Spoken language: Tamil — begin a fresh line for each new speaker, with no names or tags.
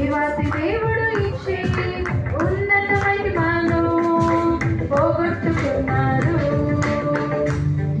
தேவாதி தேவ